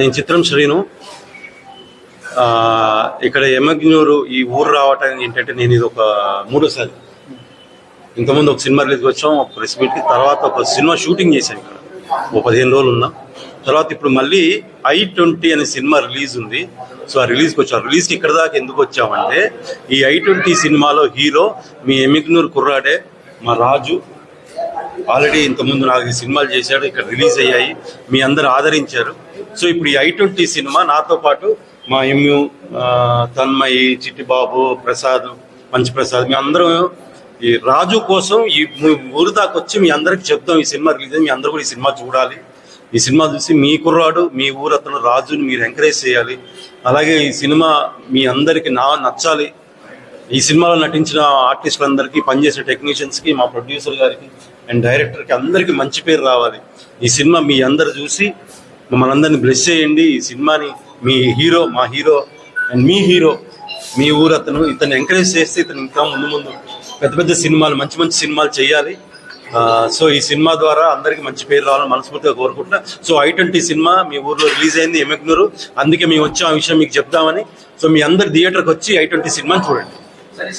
నేను చిత్రం శ్రీను. ఇక్కడ ఎమగ్నూరు ఈ ఊరు రావటం ఏంటంటే నేను ఇది ఒక మూడోసారి. ఇంతకుముందు ఒక సినిమా రిలీజ్కి వచ్చాం ఒక ప్రెస్ మీట్కి తర్వాత ఒక సినిమా షూటింగ్ చేశాను ఇక్కడ. ఒక పదిహేను రోజులు ఉన్నాం. తర్వాత ఇప్పుడు మళ్ళీ ఐ ట్వంటీ అనే సినిమా రిలీజ్ ఉంది. సో ఆ రిలీజ్కి వచ్చాం. రిలీజ్కి ఇక్కడ దాకా ఎందుకు వచ్చామంటే ఈ ఐ ట్వంటీ సినిమాలో హీరో మీ ఎమిగ్నూర్ కుర్రాడే మా రాజు ఆల్రెడీ ఇంతకుముందు నాకు సినిమాలు చేశాడు ఇక్కడ రిలీజ్ అయ్యాయి మీ అందరు ఆదరించారు. సో ఇప్పుడు ఈ ఐ ట్వంటీ సినిమా నాతో పాటు మా ఎమ్యు ఆ, తన్మయి చిట్టిబాబు ప్రసాద్ మంచి ప్రసాద్ మీ అందరం ఈ రాజు కోసం ఈ ఊరు దాకా వచ్చి మీ అందరికి చెప్తాం ఈ సినిమా రిలీజ్ అయ్యి మీ అందరూ కూడా ఈ సినిమా చూడాలి. ఈ సినిమా చూసి మీ కుర్రాడు మీ ఊరు అతను రాజుని మీరు ఎంకరేజ్ చేయాలి. అలాగే ఈ సినిమా మీ అందరికి నా నచ్చాలి. ఈ సినిమాలో నటించిన ఆర్టిస్టులందరికీ పనిచేసిన టెక్నీషియన్స్కి మా ప్రొడ్యూసర్ గారికి అండ్ డైరెక్టర్కి అందరికీ మంచి పేరు రావాలి. ఈ సినిమా మీ అందరు చూసి మమ్మల్ని అందరిని బ్లెస్ చేయండి. ఈ సినిమాని మీ హీరో మా హీరో అండ్ మీ హీరో మీ ఊరు అతను ఇతను ఎంకరేజ్ చేస్తే ఇతను ఇంకా ముందు ముందు పెద్ద పెద్ద సినిమాలు మంచి మంచి సినిమాలు చేయాలి. సో ఈ సినిమా ద్వారా అందరికీ మంచి పేరు రావాలని మనస్ఫూర్తిగా కోరుకుంటున్నా. సో ఐ ట్వంటీ సినిమా మీ ఊర్లో రిలీజ్ అయింది ఎమెక్నూరు అందుకే మేము వచ్చి ఆ విషయం మీకు చెప్దామని. సో మీ అందరు థియేటర్కి వచ్చి ఐ ట్వంటీ సినిమాని చూడండి. సరే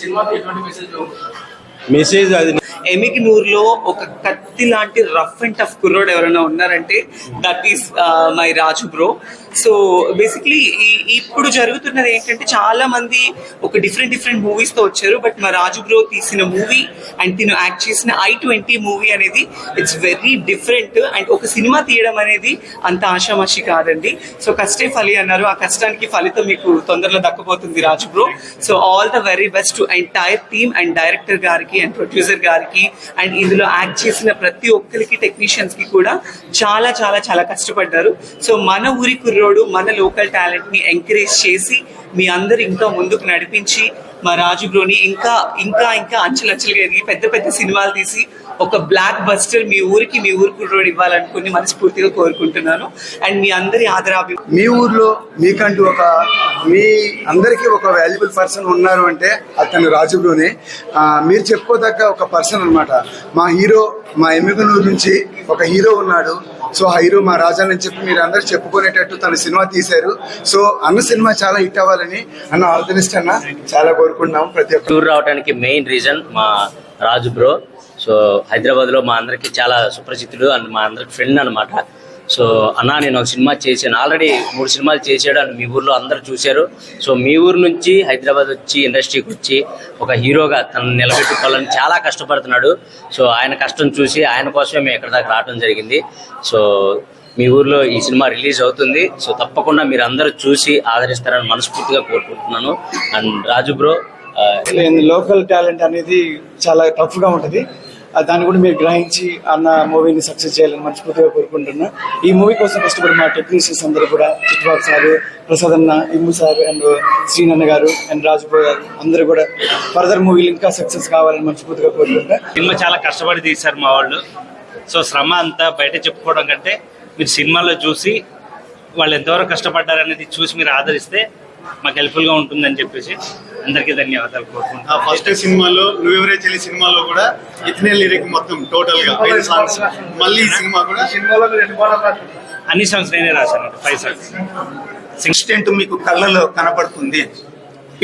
మెసేజ్ మెసేజ్ అది. ఎమిగ్నూర్లో ఒక కత్తి లాంటి రఫ్ అండ్ టఫ్ కుర్రోడ్ ఎవరైనా ఉన్నారంటే that is my Raju bro so basically ఇప్పుడు జరుగుతున్నది ఏంటంటే చాలా మంది ఒక డిఫరెంట్ డిఫరెంట్ మూవీస్తో వచ్చారు బట్ మా రాజు బ్రో తీసిన మూవీ అండ్ తిను యాక్ట్ చేసిన ఐ ట్వంటీ మూవీ అనేది ఇట్స్ వెరీ డిఫరెంట్ అండ్ ఒక సినిమా తీయడం అనేది అంత ఆషామాషి కాదండి. సో కష్టే ఫలి అన్నారు. ఆ కష్టానికి ఫలితం మీకు తొందరలో దక్కబోతుంది Raju bro so all the very best to entire team and director గారికి. అండ్ ప్రొడ్యూసర్ గారికి అండ్ ఇందులో యాక్ట్ చేసిన ప్రతి ఒక్కరికి టెక్నీషియన్స్కి కూడా చాలా చాలా చాలా కష్టపడ్డారు. సో మన ఊరి కుర్రోడు మన లోకల్ టాలెంట్ని ఎంకరేజ్ చేసి మీ అందరు ఇంకా ముందుకు నడిపించి మా రాజు బ్రోని ఇంకా ఇంకా ఇంకా అంచెలంచెలుగా ఎదిగి పెద్ద పెద్ద సినిమాలు తీసి ఒక బ్లాక్ బస్టర్ మీ ఊరికి మీ ఊరి కుర్రోడు ఇవ్వాలనుకుని మనస్ఫూర్తిగా కోరుకుంటున్నాను. అండ్ మీ అందరి ఆదరాభి మీ ఊర్లో మీకంటూ ఒక మీ అందరికీ ఒక వాల్యుబుల్ పర్సన్ ఉన్నారు అంటే అతను రాజులోనే. ఆ, మీరు చెప్పుకోదగ్గ ఒక పర్సన్ అన్నమాట. మా హీరో మా ఎమ్మిగనూరు నుంచి ఒక హీరో ఉన్నాడు. సో ఆ హీరో మా రాజా అని చెప్పి మీరు అందరూ చెప్పుకునేటట్టు తన సినిమా తీశారు. సో అన్న సినిమా చాలా హిట్ అవ్వాలని అన్న ఆల్ ది బెస్ట్ అన్న చాలా కోరుకుంటున్నాం ప్రతి ఒక్క టూర్ రావడానికి మెయిన్ రీజన్ మా రాజు బ్రో. సో హైదరాబాద్లో మా అందరికి చాలా సుప్రసిద్ధుడు అండ్ మా అందరికి ఫ్రెండ్ అన్నమాట. సో అన్నా నేను ఒక సినిమా చేశాను. ఆల్రెడీ మూడు సినిమాలు చేశాడు అండ్ మీ ఊర్లో అందరు చూశారు. సో మీ ఊరు నుంచి హైదరాబాద్ వచ్చి ఇండస్ట్రీకి వచ్చి ఒక హీరోగా తనను నిలబెట్టుకోవాలని చాలా కష్టపడుతున్నాడు. సో ఆయన కష్టం చూసి ఆయన కోసమే మేము ఇక్కడ దాకా రావడం జరిగింది. సో మీ ఊర్లో ఈ సినిమా రిలీజ్ అవుతుంది. సో తప్పకుండా మీరు అందరూ చూసి ఆదరిస్తారని మనస్ఫూర్తిగా కోరుకుంటున్నాను. And Raju bro local talent అనేది చాలా టఫ్గా ఉంటుంది. దాన్ని కూడా మీరు గ్రహించి అన్న మూవీని సక్సెస్ చేయాలని మనస్ఫూర్తిగా కోరుకుంటున్నా. ఈ మూవీ కోసం కష్టపడి మా టెక్నీషియన్స్ అందరూ కూడా చిట్టుబాబు సార్ ప్రసాద్ అన్న ఇమ్ము సార్ అండ్ శ్రీనన్న గారు అండ్ రాజుబాబు గారు అందరూ కూడా ఫర్దర్ మూవీలు ఇంకా సక్సెస్ కావాలని మనస్ఫూర్తిగా కోరుకుంటున్నా. సినిమా చాలా కష్టపడి తీశారు మా వాళ్ళు. సో శ్రమ అంతా బయట చెప్పుకోవడం కంటే మీరు సినిమాలో చూసి వాళ్ళు ఎంతవరకు కష్టపడ్డారనేది చూసి మీరు ఆదరిస్తే మాకు హెల్ప్ఫుల్గా ఉంటుందని చెప్పేసి అందరికీ ధన్యవాదాలు ఆ కోరుకుంటున్నాను ఫస్ట్ సినిమాలో నువ్వెవరే చెల్లి సినిమాలో కూడా ఇతనే లిరిక్ మొత్తం టోటల్గా ఐదు సాంగ్స్ మళ్ళీ ఈ సినిమా కూడా? అన్ని సాంగ్స్ నేనే రాశాను ఫైవ్ సాంగ్స్ ఎక్స్టెంట్ మీకు కళ్ళలో కనపడుతుంది.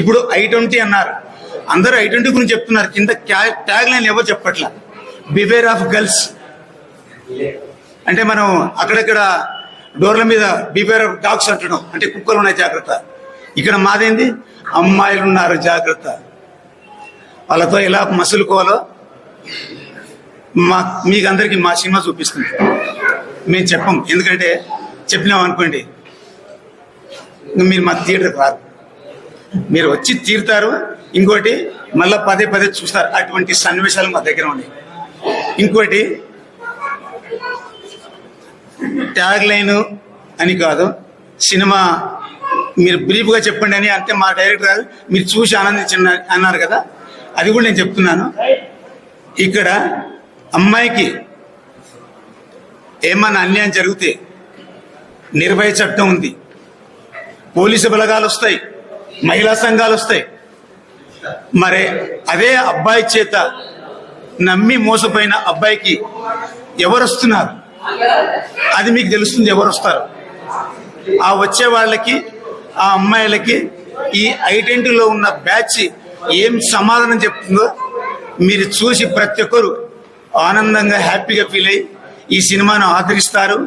ఇప్పుడు ఐ ట్వంటీ అన్నారు. అందరూ ఐ ట్వంటీ గురించి చెప్తున్నారు. కింద ట్యాగ్ లైన్ ఎవరు చెప్పట్లా? బివేర్ ఆఫ్ గర్ల్స్ అంటే మనం అక్కడక్కడ డోర్ల మీద బివేర్ ఆఫ్ డాగ్స్ అంటున్నాం. అంటే కుక్కలు ఉన్నాయి జాగ్రత్త. ఇక్కడ మాదేంది? అమ్మాయిలు ఉన్నారు జాగ్రత్త. వాళ్ళతో ఎలా మసులుకోవాలో మా మీకు అందరికీ మా సినిమా చూపిస్తుంది. మేము చెప్పం. ఎందుకంటే చెప్పినాం అనుకోండి మీరు మా థియేటర్కి రారు. మీరు వచ్చి తీరుతారు ఇంకోటి మళ్ళీ పదే పదే చూస్తారు. అటువంటి సన్నివేశాలు మా దగ్గర ఉన్నాయి. ఇంకోటి ట్యాగ్ లైన్ అని కాదు సినిమా మీరు బ్రీఫ్గా చెప్పండి అని అంటే మా డైరెక్టర్ గారు మీరు చూసి ఆనందించిన అన్నారు కదా అది కూడా నేను చెప్తున్నాను. ఇక్కడ అమ్మాయికి ఏమన్నా అన్యాయం జరిగితే నిర్భయ చట్టం ఉంది. పోలీసు బలగాలు వస్తాయి మహిళా సంఘాలు వస్తాయి. మరి అదే అబ్బాయి చేత నమ్మి మోసపోయిన అబ్బాయికి ఎవరు వస్తున్నారు? అది మీకు తెలుస్తుంది ఎవరు వస్తారు. ఆ వచ్చే వాళ్ళకి ఆ అమ్మాయిలకి ఈ ఐడెంటిటీలో ఉన్న బ్యాచ్ ఏం సమాధానం చెప్తుందో మీరు చూసి ప్రతి ఒక్కరు ఆనందంగా హ్యాపీగా ఫీల్ అయ్యి ఈ సినిమాను ఆదరిస్తారు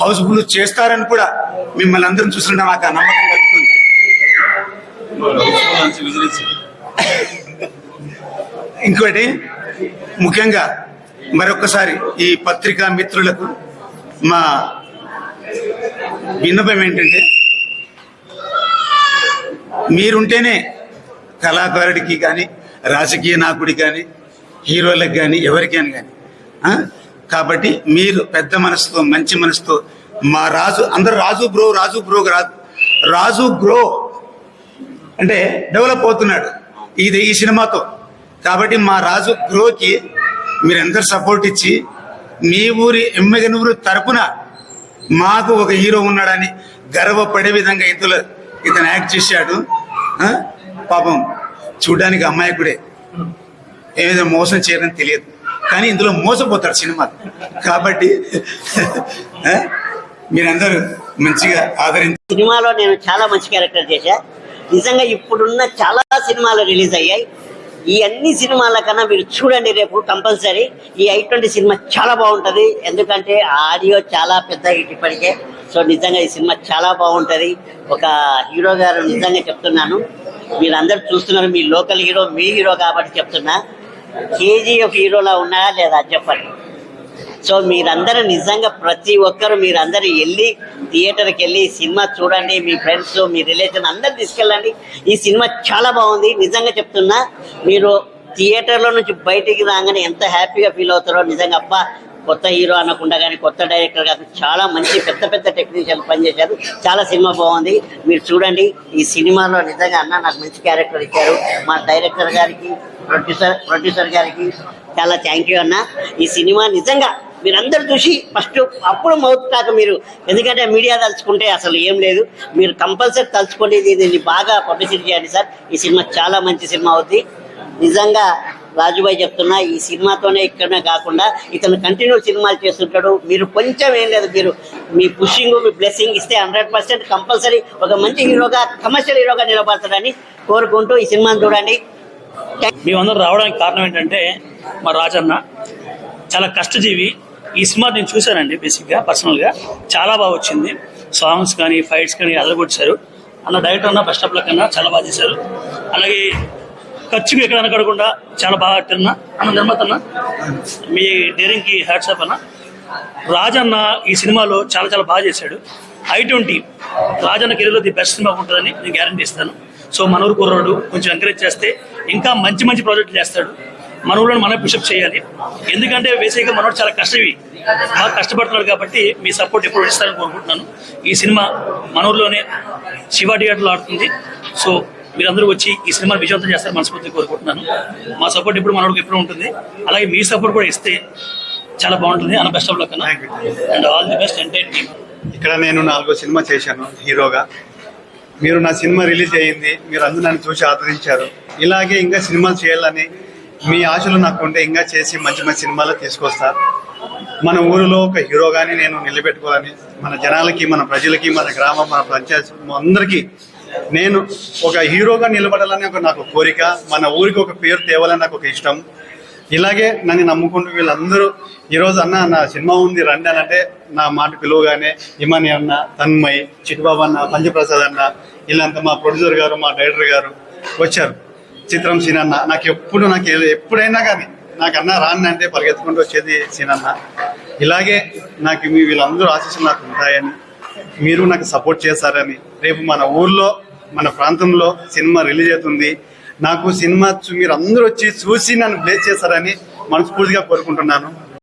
హౌస్ఫుల్ చేస్తారని కూడా మిమ్మల్ని అందరం చూస్తుంటే నాకు ఆ నమ్మకం కలుగుతుంది. ఇంకోటి ముఖ్యంగా మరొకసారి ఈ పత్రికా మిత్రులకు మా విన్నపం ఏంటంటే మీరుంటేనే కళాకారుడికి కానీ రాజకీయ నాయకుడి కానీ హీరోలకు కానీ ఎవరికైనా కానీ కాబట్టి మీరు పెద్ద మనసుతో మంచి మనసుతో మా రాజు అందరు Raju bro Raju bro Raju Raju grow అంటే డెవలప్ అవుతున్నాడు ఇది ఈ సినిమాతో. కాబట్టి మా రాజు గ్రోకి మీరు ఎంత సపోర్ట్ ఇచ్చి మీ ఊరి ఎమ్మెగనూరు తరపున మాకు ఒక హీరో ఉన్నాడని గర్వపడే విధంగా ఇందులో ఇతను యాక్ట్ చేశాడు. పాపం చూడడానికి అమ్మాయికుడే ఏదైనా మోసం చేయడం తెలియదు. కానీ ఇందులో మోసపోతాడు సినిమా. కాబట్టి మీరందరూ మంచిగా ఆదరించి సినిమాలో నేను చాలా మంచి క్యారెక్టర్ చేశా. నిజంగా ఇప్పుడున్న చాలా సినిమాలు రిలీజ్ అయ్యాయి. ఈ అన్ని సినిమాల కన్నా మీరు చూడండి రేపు కంపల్సరీ. ఈ ఐ ట్వంటీ సినిమా చాలా బాగుంటుంది. ఎందుకంటే ఆడియో చాలా పెద్ద హిట్ ఇప్పటికే. సో నిజంగా ఈ సినిమా చాలా బాగుంటుంది. ఒక హీరో గారు నిజంగా చెప్తున్నాను. మీరందరూ చూస్తున్నారు మీ లోకల్ హీరో మీ హీరో కాబట్టి చెప్తున్నా. కేజీఎఫ్ హీరోలా ఉన్నారా లేదా చెప్పండి. సో మీరందరూ నిజంగా ప్రతి ఒక్కరు మీరందరూ వెళ్ళి థియేటర్కి వెళ్ళి సినిమా చూడండి మీ ఫ్రెండ్స్ మీ రిలేషన్ అందరు తీసుకెళ్ళండి. ఈ సినిమా చాలా బాగుంది. నిజంగా చెప్తున్నా మీరు థియేటర్లో నుంచి బయటికి రాగానే ఎంత హ్యాపీగా ఫీల్ అవుతారో నిజంగా అబ్బా కొత్త హీరో అనకుండా కానీ కొత్త డైరెక్టర్ కాదు చాలా మంచి పెద్ద పెద్ద టెక్నీషియన్ పనిచేశారు. చాలా సినిమా బాగుంది. మీరు చూడండి ఈ సినిమాలో నిజంగా అన్న నాకు మంచి క్యారెక్టర్ ఇచ్చారు. మా డైరెక్టర్ గారికి ప్రొడ్యూసర్ ప్రొడ్యూసర్ గారికి చాలా థ్యాంక్ యూ అన్న. ఈ సినిమా నిజంగా మీరందరూ చూసి ఫస్ట్ అప్పుడు మౌత్ టాక్ మీరు ఎందుకంటే మీడియా తలుచుకుంటే అసలు ఏం లేదు. మీరు కంపల్సరీ తలుచుకోండి దీన్ని బాగా పబ్లిసిటీ చేయండి సార్. ఈ సినిమా చాలా మంచి సినిమా అవుద్ది. నిజంగా రాజుబాయ్ చెప్తున్నా ఈ సినిమాతోనే ఇక్కడనే కాకుండా ఇతను కంటిన్యూ సినిమాలు చేస్తుంటాడు. మీరు కొంచెం ఏం లేదు మీరు మీ పుషింగ్ మీ బ్లెస్సింగ్ ఇస్తే హండ్రెడ్ పర్సెంట్ కంపల్సరీ ఒక మంచి హీరోగా కమర్షియల్ హీరోగా నిలబడతాడని కోరుకుంటూ ఈ సినిమాను చూడండి. మేమందరం రావడానికి కారణం ఏంటంటే మా రాజన్న చాలా కష్టజీవి. ఈ సినిమా నేను చూశానండి బేసిక్గా పర్సనల్గా చాలా బాగా వచ్చింది. సాంగ్స్ కానీ ఫైట్స్ కానీ అదగొచ్చారు అన్న డైరెక్టర్ అన్న బెస్ట్ ఆఫ్ కన్నా చాలా బాగా చేశారు. అలాగే ఖర్చుకు ఎక్కడ అనకడకుండా చాలా బాగా అట్టన్నా అన్న నిర్మాత అన్న మీ డేరింగ్కి హ్యాట్సాప్ అన్న. రాజన్న ఈ సినిమాలో చాలా చాలా బాగా చేశాడు. ఐ ట్వంటీ రాజన్న కెరీర్లో ది బెస్ట్ సినిమా ఉంటుందని నేను గ్యారంటీ ఇస్తాను. సో మనూరు కుర్రాడు కొంచెం ఎంకరేజ్ చేస్తే ఇంకా మంచి మంచి ప్రాజెక్టులు చేస్తాడు. మన ఊళ్ళో మనం పుషప్ చేయాలి. ఎందుకంటే బేసిక్గా మనోడు చాలా కష్టవి బాగా కష్టపడుతున్నాడు కాబట్టి మీ సపోర్ట్ ఎప్పుడు ఇస్తారని కోరుకుంటున్నాను. ఈ సినిమా మన ఊర్లోనే శివ థియేటర్లో ఆడుతుంది. సో మీరందరూ వచ్చి ఈ సినిమా విజయవంతం చేస్తారు మనస్ఫూర్తి కోరుకుంటున్నాను. మా సపోర్ట్ ఎప్పుడు మనోడికి ఎప్పుడు ఉంటుంది. అలాగే మీ సపోర్ట్ కూడా ఇస్తే చాలా బాగుంటుంది. అన్న బెస్ట్ ఆఫ్ లక్ అన్న. And all the best entire team. ఇక్కడ నేను నాలుగో సినిమా చేశాను హీరోగా. మీరు నా సినిమా రిలీజ్ అయ్యింది మీరు అందరూ నన్ను చూసి ఆదరించారు. ఇలాగే ఇంకా సినిమాలు చేయాలని మీ ఆశలు నాకు ఉంటే ఇంకా చేసి మంచి మంచి సినిమాలు తీసుకొస్తా. మన ఊరిలో ఒక హీరోగాని నేను నిలబెట్టుకోవాలని మన జనాలకి మన ప్రజలకి మన గ్రామం మన పంచాయతీ అందరికీ నేను ఒక హీరోగా నిలబడాలని ఒక నాకు కోరిక మన ఊరికి ఒక పేరు తేవాలని నాకు ఒక ఇష్టం. ఇలాగే నన్ను నమ్ముకుంటూ వీళ్ళందరూ ఈరోజు అన్న నా సినిమా ఉంది రండి అని అంటే నా మాట పిలువగానే ఇమాని అన్న తన్మయ్ చిట్టుబాబు అన్న పంచప్రసాద్ అన్న వీళ్ళంతా మా ప్రొడ్యూసర్ గారు మా డైరెక్టర్ గారు వచ్చారు. చిత్రం సీనన్న నాకు ఎప్పుడు నాకు ఎప్పుడైనా కానీ నాకు అన్న అంటే పరిగెత్తుకుంటూ వచ్చేది సీనన్న. ఇలాగే నాకు మీ వీళ్ళందరూ ఆశీస్సులు నాకు ఉంటాయని మీరు నాకు సపోర్ట్ చేశారని రేపు మన ఊర్లో మన ప్రాంతంలో సినిమా రిలీజ్ అవుతుంది. నాకు సినిమా మీరు అందరూ వచ్చి చూసి నన్ను బ్లేస్ చేశారని మనస్ఫూర్తిగా కోరుకుంటున్నాను.